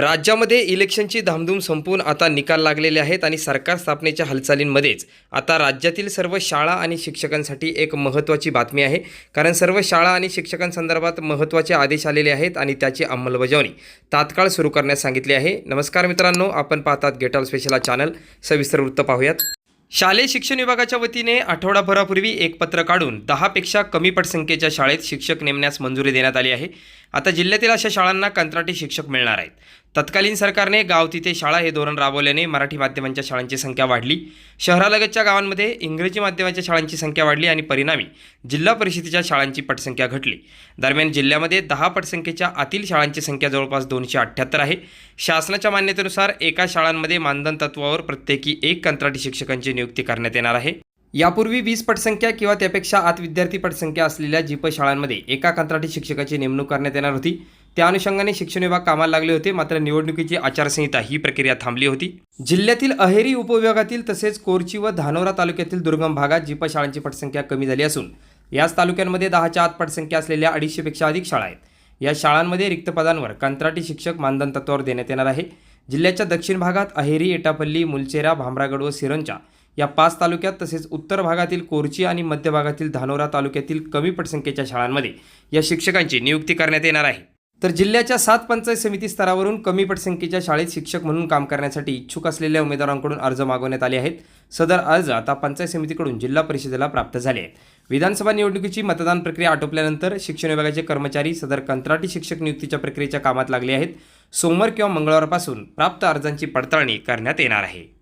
राज्यामध्ये इलेक्शनची धामधूम संपून आता निकाल लागलेले आहेत आणि सरकार स्थापनेच्या हालचालींमध्येच आता राज्यातील सर्व शाळा आणि शिक्षकांसाठी एक महत्त्वाची बातमी आहे. कारण सर्व शाळा आणि शिक्षकांसंदर्भात महत्त्वाचे आदेश आलेले आहेत आणि त्याची अंमलबजावणी तात्काळ सुरू करण्यास सांगितले आहे. नमस्कार मित्रांनो आपण पाहतात गेटॉल स्पेशल चॅनल सविस्तर वृत्त पाहूयात. शालेय शिक्षण विभागाच्या वतीने आठवडाभरापूर्वी एक पत्र काढून दहापेक्षा कमी पटसंख्येच्या शाळेत शिक्षक नेमण्यास मंजुरी देण्यात आली आहे. आता जिल्ह्यातील अशा शाळांना कंत्राटी शिक्षक मिळणार आहेत. तत्कालीन सरकारने गाव तिथे शाळा हे धोरण राबवल्याने मराठी माध्यमांच्या शाळांची संख्या वाढली. शहरालगतच्या गावांमध्ये इंग्रजी माध्यमाच्या शाळांची संख्या वाढली आणि परिणामी जिल्हा परिषदेच्या शाळांची पटसंख्या घटली. दरम्यान जिल्ह्यामध्ये दहा पटसंख्येच्या आतील शाळांची संख्या जवळपास दोनशे अठ्ठ्याहत्तर आहे. शासनाच्या मान्यतेनुसार एका शाळांमध्ये मानधन तत्वावर प्रत्येकी एक कंत्राटी शिक्षकांची नियुक्ती करण्यात येणार आहे. यापूर्वी वीस पटसंख्या किंवा त्यापेक्षा आत विद्यार्थी पटसंख्या असलेल्या जीप शाळांमध्ये एका कंत्राटी शिक्षकाची नेमणूक करण्यात येणार होती. त्या अनुषंगाने शिक्षण विभाग कामाला लागले होते मात्र निवडणुकीची आचारसंहिता ही प्रक्रिया थांबली होती. जिल्ह्यातील अहेरी उपविभागातील तसेच कोरची व धानोरा तालुक्यातील दुर्गम भागात जीप शाळांची पटसंख्या कमी झाली असून याच तालुक्यांमध्ये दहाच्या आत पटसंख्या असलेल्या अडीचशेपेक्षा अधिक शाळा आहेत. या शाळांमध्ये रिक्त पदांवर कंत्राटी शिक्षक मानधन तत्वावर देण्यात येणार आहे. जिल्ह्याच्या दक्षिण भागात अहेरी एटापल्ली मुलचेरा भामरागड व सिरंचा या पाच तालुक्यात तसेच उत्तर भागातील कोरची आणि मध्य भागातील धानोरा तालुक्यातील कमी पटसंख्येच्या शाळांमध्ये या शिक्षकांची नियुक्ती करण्यात येणार आहे. तर जिल्ह्याच्या सात पंचायत समिती स्तरावरून कमी पटसंख्येच्या शाळेत शिक्षक म्हणून काम करण्यासाठी इच्छुक असलेल्या उमेदवारांकडून अर्ज मागवण्यात आले आहेत. सदर अर्ज आता पंचायत समितीकडून जिल्हा परिषदेला प्राप्त झाले आहेत. विधानसभा निवडणुकीची मतदान प्रक्रिया आटोपल्यानंतर शिक्षण विभागाचे कर्मचारी सदर कंत्राटी शिक्षक नियुक्तीच्या प्रक्रियेच्या कामात लागले आहेत. सोमवार किंवा मंगळवारपासून प्राप्त अर्जांची पडताळणी करण्यात येणार आहे.